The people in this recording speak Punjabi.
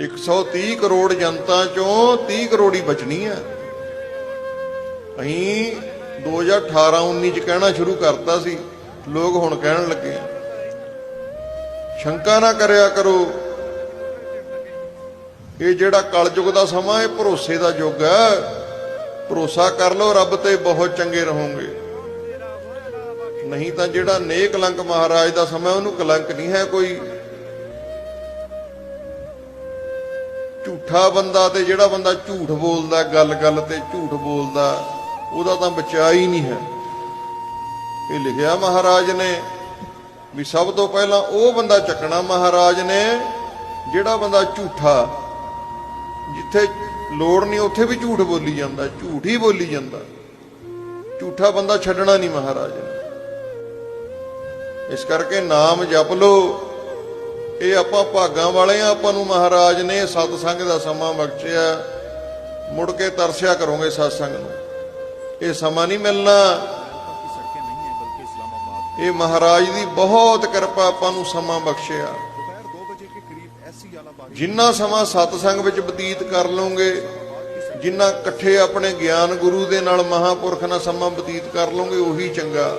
130 ਕਰੋੜ ਜਨਤਾ ਚੋਂ 30 ਕਰੋੜ ਹੀ ਬਚਣੀ ਆ। ਅਸੀਂ 2018-19 ਚ ਕਹਿਣਾ ਸ਼ੁਰੂ ਕਰਤਾ ਸੀ। ਲੋਕ ਹੁਣ ਕਹਿਣ ਲੱਗੇ ਸ਼ੰਕਾ ਨਾ ਕਰਿਆ ਕਰੋ। ਇਹ ਜਿਹੜਾ ਕਲਯੁਗ ਦਾ ਸਮਾਂ ਇਹ ਭਰੋਸੇ ਦਾ ਯੁੱਗ ਹੈ। ਭਰੋਸਾ ਕਰ ਲਓ, ਰੱਬ ਤੇ ਬਹੁਤ ਚੰਗੇ ਰਹੋਗੇ। ਨਹੀਂ ਤਾਂ ਜਿਹੜਾ ਨੇਕ ਕਲੰਕ ਮਹਾਰਾਜ ਦਾ ਸਮਾਂ ਉਹਨੂੰ ਕਲੰਕ ਨਹੀਂ ਹੈ ਕੋਈ। ਝੂਠਾ ਬੰਦਾ ਤੇ ਜਿਹੜਾ ਬੰਦਾ ਝੂਠ ਬੋਲਦਾ, ਗੱਲ ਗੱਲ ਤੇ ਝੂਠ ਬੋਲਦਾ, ਉਹਦਾ ਤਾਂ ਬਚਾ ਹੀ ਨਹੀਂ ਹੈ। ਇਹ ਲਿਖਿਆ ਮਹਾਰਾਜ ਨੇ ਵੀ ਸਭ ਤੋਂ ਪਹਿਲਾਂ ਉਹ ਬੰਦਾ ਚੱਕਣਾ ਮਹਾਰਾਜ ਨੇ, ਜਿਹੜਾ ਬੰਦਾ ਝੂਠਾ, ਜਿੱਥੇ ਲੋੜ ਨਹੀਂ ਉੱਥੇ ਵੀ ਝੂਠ ਬੋਲੀ ਜਾਂਦਾ, ਝੂਠ ਹੀ ਬੋਲੀ ਜਾਂਦਾ। ਝੂਠਾ ਬੰਦਾ ਛੱਡਣਾ ਨਹੀਂ ਮਹਾਰਾਜ ਨੇ। ਇਸ ਕਰਕੇ ਨਾਮ ਜਪ ਲੋ ਇਹ ਆਪਾਂ ਭਾਗਾਂ ਵਾਲੇ ਆ ਆਪਾਂ ਨੂੰ ਮਹਾਰਾਜ ਨੇ ਸਤ ਸੰਗ ਦਾ ਸਮਾਂ ਬਖਸ਼ਿਆ। ਮੁੜ ਕੇ ਤਰਸਿਆ ਕਰੋਗੇ ਸਤ ਸੰਗ ਨੂੰ। ਇਹ ਸਮਾਂ ਨਹੀਂ ਮਿਲਣਾ। ਇਹ ਮਹਾਰਾਜ ਦੀ ਬਹੁਤ ਕਿਰਪਾ ਆਪਾਂ ਨੂੰ ਸਮਾਂ ਬਖਸ਼ਿਆ। ਜਿੰਨਾ ਸਮਾਂ ਸਤ ਸੰਗ ਵਿੱਚ ਬਤੀਤ ਕਰ ਲਓਗੇ, ਜਿੰਨਾ ਇਕੱਠੇ ਆਪਣੇ ਗਿਆਨ ਗੁਰੂ ਦੇ ਨਾਲ ਮਹਾਪੁਰਖ ਨਾਲ ਸਮਾਂ ਬਤੀਤ ਕਰ ਲਓਗੇ, ਉਹੀ ਚੰਗਾ।